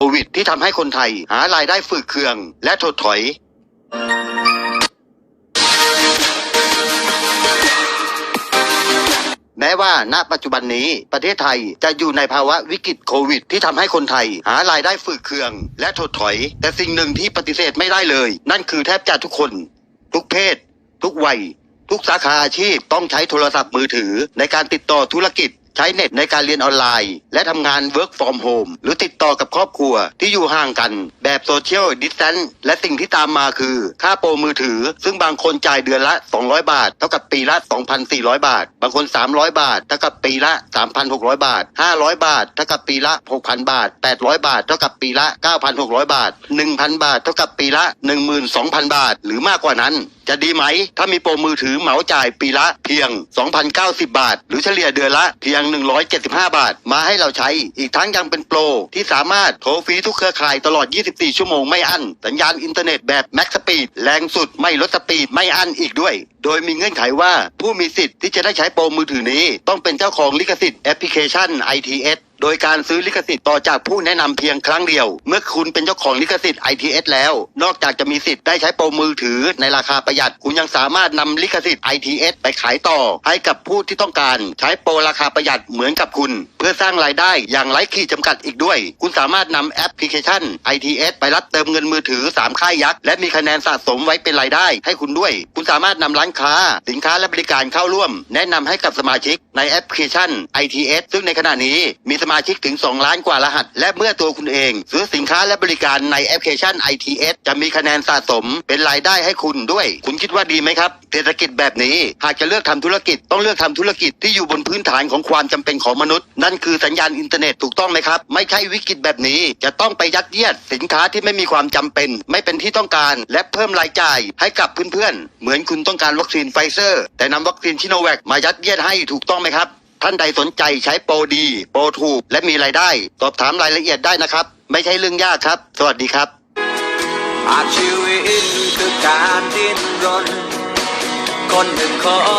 โควิดที่ทำให้คนไทย หารายได้ฝืดเคือง และถดถอยแม้ว่าณปัจจุบันนี้ประเทศไทยจะอยู่ในภาวะวิกฤตโควิด ที่ทำให้คนไทย หารายได้ฝืดเคือง และถดถอย แต่สิ่งหนึ่งที่ปฏิเสธไม่ได้เลย นั่นคือแทบจะทุกคน ทุกเพศ ทุกวัย ทุกสาขาอาชีพต้องใช้โทรศัพท์มือถือในการติดต่อธุรกิจ ใช้เน็ตในการเรียนออนไลน์ และทำงาน Work from Home หรือติดต่อกับครอบครัวที่อยู่ห่างกัน แบบโซเชียลดิสแทนและสิ่งที่ตามมาคือ ค่าโปรมือถือ ซึ่งบางคนจ่ายเดือนละ 200 บาท เท่ากับปีละ 2,400 บาท บางคน 300 บาท เท่ากับปีละ 3,600 บาท 500 บาท เท่ากับปีละ 6,000 บาท 800 บาท เท่ากับปีละ 9,600 บาท 1,000 บาท เท่ากับปีละ 12,000 บาท หรือมากกว่านั้น จะดีไหม ถ้ามีโปรมือถือเหมาจ่ายปีละเพียง 2,090 บาท หรือเฉลี่ยเดือนละเพียง 175 บาท มาให้เราใช้ อีกทั้งยังเป็นโปรที่สามารถโทรฟรีทุกเครือข่ายตลอด 24 ชั่วโมงไม่อั้น สัญญาณอินเทอร์เน็ตแบบแม็กสปีดแรงสุดไม่ลดสปีดไม่อั้นอีกด้วย โดยมีเงื่อนไขว่าผู้มีสิทธิ์ที่จะได้ใช้โปรมือถือนี้ ต้องเป็นเจ้าของลิขสิทธิ์แอปพลิเคชัน ITS โดยการซื้อลิขสิทธิ์ต่อจากผู้แนะนำเพียงครั้งเดียว เมื่อคุณเป็นเจ้าของลิขสิทธิ์ ITS แล้ว นอกจากจะมีสิทธิ์ได้ใช้โปรมือถือในราคาประหยัด คุณยังสามารถนำลิขสิทธิ์ ITS ไปขายต่อ ให้กับผู้ที่ต้องการ ใช้โปรราคาประหยัดเหมือนกับคุณ เพื่อสร้างรายได้อย่างไร้ขีดจำกัดอีกด้วย คุณสามารถนำแอปพลิเคชัน ITS ไปรับเติมเงินมือถือ 3 ค่ายยักษ์และมีคะแนนสะสมไว้เป็นรายได้ ให้คุณด้วย คุณสามารถนำร้านค้า สินค้าและบริการเข้าร่วม แนะนำให้กับสมาชิกในแอปพลิเคชัน ITS ซึ่งในขณะนี้มีสมาชิกถึง 2 ล้านกว่ารหัส และเมื่อตัวคุณเอง ซื้อสินค้าและบริการในแอปพลิเคชัน ITS จะมีคะแนนสะสมเป็นรายได้ให้คุณด้วย คุณคิดว่าดีไหมครับ เศรษฐกิจแบบนี้ หากจะเลือกทำธุรกิจต้องเลือกทำธุรกิจที่อยู่บนพื้นฐานของความจำเป็นของมนุษย์ นั่นคือสัญญาณอินเทอร์เน็ตถูกต้องไหมครับ ไม่ใช่วิกฤตแบบนี้ จะต้องไปยัดเยียด สินค้าที่ไม่มีความจำเป็น ไม่เป็นที่ต้องการ และเพิ่มรายจ่ายให้กับเพื่อนๆ เหมือนคุณต้องการวัคซีนไฟเซอร์ แต่นำวัคซีนชิโนแวคมายัดเยียดให้ถูกต้องไหมครับ ท่านใดสนใจใช้โปรดี โปรถูก และมีรายได้ สอบถามรายละเอียดได้นะครับ ไม่ใช่เรื่องยากครับ สวัสดีครับอาชีวิตคือการดิ้นรน คนหนึ่งคน